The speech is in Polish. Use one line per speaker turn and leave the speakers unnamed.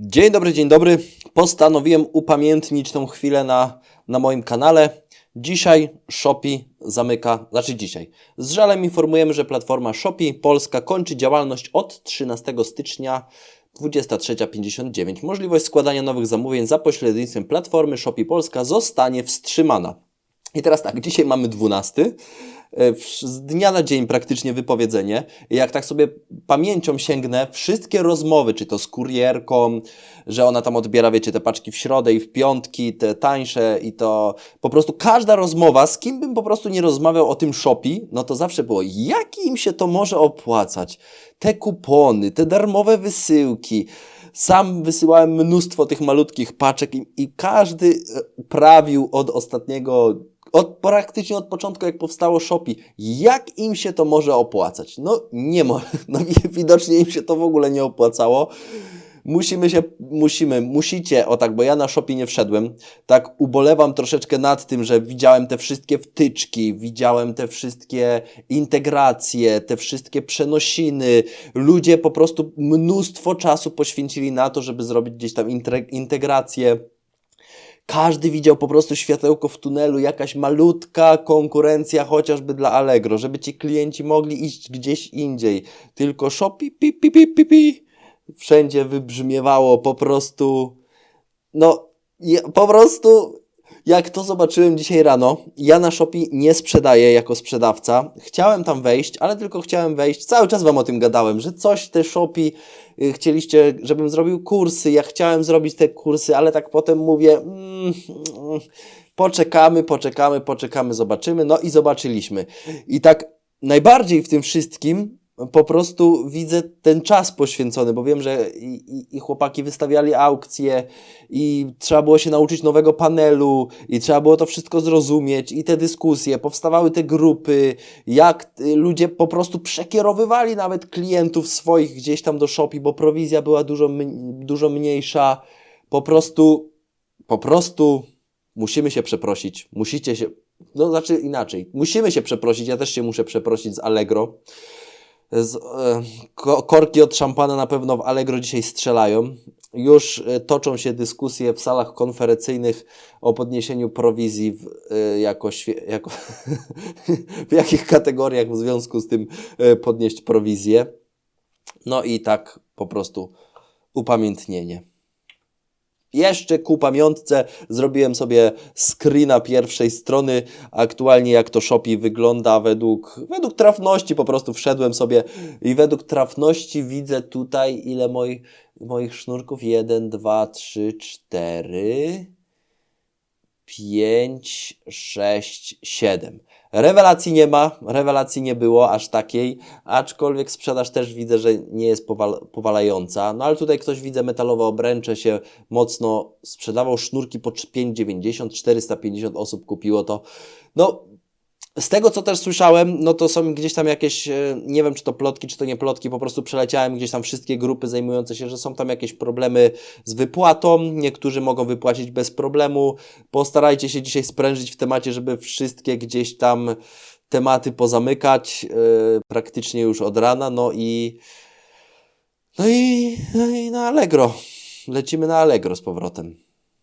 Dzień dobry, dzień dobry. Postanowiłem upamiętnić tą chwilę na, na moim kanale. Dzisiaj Shopee zamyka, znaczy dzisiaj. Z żalem informujemy, że platforma Shopee Polska kończy działalność od 13 stycznia 23.59. Możliwość składania nowych zamówień za pośrednictwem platformy Shopee Polska zostanie wstrzymana. I teraz tak, dzisiaj mamy 12. e, Z dnia na dzień praktycznie wypowiedzenie. Jak tak sobie pamięcią sięgnę, wszystkie rozmowy, czy to z kurierką, że ona tam odbiera, wiecie, te paczki w środę i w piątki, te tańsze i to po prostu każda rozmowa, z kim bym po prostu nie rozmawiał o tym Shopee, no to zawsze było, jak im się to może opłacać? Te kupony, te darmowe wysyłki. Sam wysyłałem mnóstwo tych malutkich paczek i, i każdy e, prawił od ostatniego, od praktycznie od początku, jak powstało Shopee, jak im się to może opłacać? No nie mo, no wi- widocznie im się to w ogóle nie opłacało. Musimy się, musimy, musicie, o tak, bo ja na Shopee nie wszedłem, tak ubolewam troszeczkę nad tym, że widziałem te wszystkie wtyczki, widziałem te wszystkie integracje, te wszystkie przenosiny. Ludzie po prostu mnóstwo czasu poświęcili na to, żeby zrobić gdzieś tam integrację. Każdy widział po prostu światełko w tunelu, jakaś malutka konkurencja chociażby dla Allegro, żeby ci klienci mogli iść gdzieś indziej. Tylko Shopee, pi, pi, pi, pi, pi. Wszędzie wybrzmiewało po prostu, no, po prostu, jak to zobaczyłem dzisiaj rano, ja na Shopee nie sprzedaję jako sprzedawca. Chciałem tam wejść, ale tylko chciałem wejść. Cały czas Wam o tym gadałem, że coś te Shopee y, chcieliście, żebym zrobił kursy. Ja chciałem zrobić te kursy, ale tak potem mówię, mm, mm, poczekamy, poczekamy, poczekamy, zobaczymy. No i zobaczyliśmy. I tak najbardziej w tym wszystkim po prostu widzę ten czas poświęcony, bo wiem, że i, i, chłopaki wystawiali aukcje i trzeba było się nauczyć nowego panelu i trzeba było to wszystko zrozumieć i te dyskusje, powstawały te grupy, jak y, ludzie po prostu przekierowywali nawet klientów swoich gdzieś tam do Shopee, bo prowizja była dużo, dużo mniejsza. Po prostu, po prostu musimy się przeprosić, musicie się, no znaczy inaczej, musimy się przeprosić, ja też się muszę przeprosić z Allegro. Z, e, ko- korki od szampana na pewno w Allegro dzisiaj strzelają. Już e, toczą się dyskusje w salach konferencyjnych o podniesieniu prowizji w, e, jako, jako w jakich kategoriach w związku z tym e, podnieść prowizję. No i tak po prostu upamiętnienie. Jeszcze ku pamiątce zrobiłem sobie screena pierwszej strony, aktualnie jak to Shopee wygląda według, według trafności, po prostu wszedłem sobie i według trafności widzę tutaj ile moich, moich sznurków, 1, 2, 3, 4, 5, 6, 7. Rewelacji nie ma, rewelacji nie było aż takiej, aczkolwiek sprzedaż też widzę, że nie jest powal powalająca. No ale tutaj ktoś widzę metalowe obręcze się mocno sprzedawał, sznurki po 5,90, 450 osób kupiło to. No, z tego co też słyszałem, no to są gdzieś tam jakieś, e, nie wiem czy to plotki, czy to nie plotki, po prostu przeleciałem gdzieś tam wszystkie grupy zajmujące się, że są tam jakieś problemy z wypłatą, niektórzy mogą wypłacić bez problemu. Postarajcie się dzisiaj sprężyć w temacie, żeby wszystkie gdzieś tam tematy pozamykać, e, praktycznie już od rana, no i no i, no i na Allegro. Lecimy na Allegro z powrotem.